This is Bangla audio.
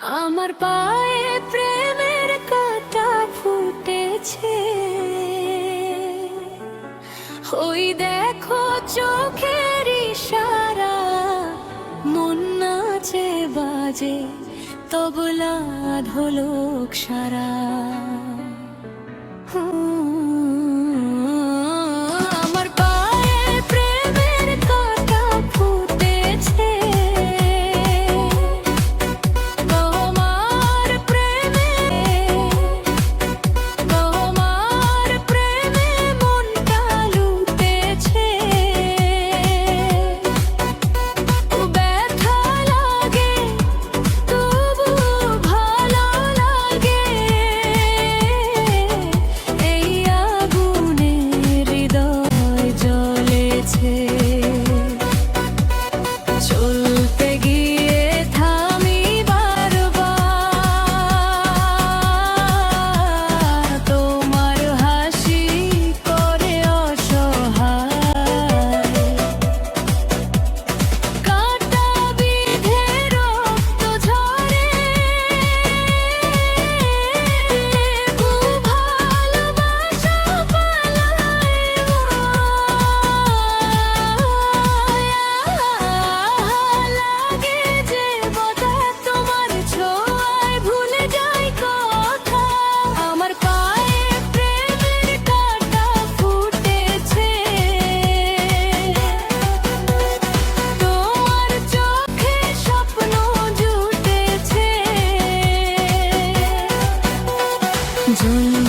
আমার পায়ে প্রেমের কাটা ফুটেছে। ওই দেখো চোখের ইশারা, মন নাচে বাজে, তবলা ঢোলক সারা। doing